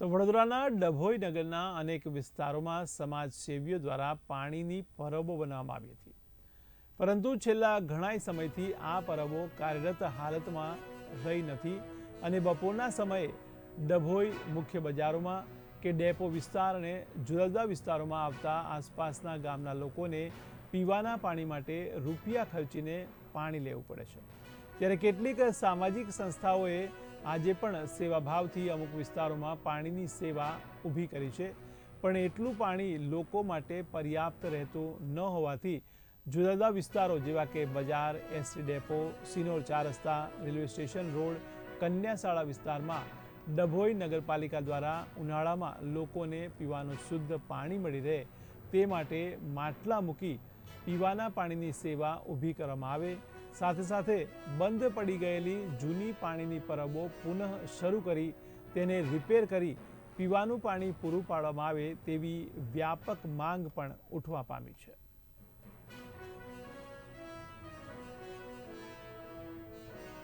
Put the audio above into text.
તો વડોદરાના ડભોઈ નગરના અનેક વિસ્તારોમાં સમાજસેવીઓ દ્વારા પાણીની પરબો બનાવવામાં આવી હતી. પરંતુ છેલ્લા ઘણા સમયથી આ પરબો કાર્યરત હાલતમાં રહી નથી અને બપોરના સમયે ડભોઈ મુખ્ય બજારોમાં કે ડેપો વિસ્તાર અને જુદા જુદા વિસ્તારોમાં આવતા આસપાસના ગામના લોકોને પીવાના પાણી માટે રૂપિયા ખર્ચીને પાણી લેવું પડે છે. ત્યારે કેટલીક સામાજિક સંસ્થાઓએ આજે પણ સેવાભાવથી અમુક વિસ્તારોમાં પાણીની સેવા ઊભી કરી છે. પણ એટલું પાણી લોકો માટે પર્યાપ્ત રહેતું ન હોવાથી જુદા જુદા વિસ્તારો જેવા કે બજાર, એસટી ડેપો, સિનોર ચાર રસ્તા, રેલવે સ્ટેશન રોડ, કન્યાશાળા વિસ્તારમાં ડભોઈ નગરપાલિકા દ્વારા ઉનાળામાં લોકોને પીવાનું શુદ્ધ પાણી મળી રહે તે માટે માટલા મૂકી પીવાના પાણીની સેવા ઊભી કરવામાં આવે. સાથે સાથે બંધ પડી ગયેલી જૂની પાણીની પરબો પુનઃ શરૂ કરી, તેને રિપેર કરી પીવાનું પાણી પૂરું પાડવામાં આવે તેવી વ્યાપક માંગ પણ ઉઠવા પામી છે.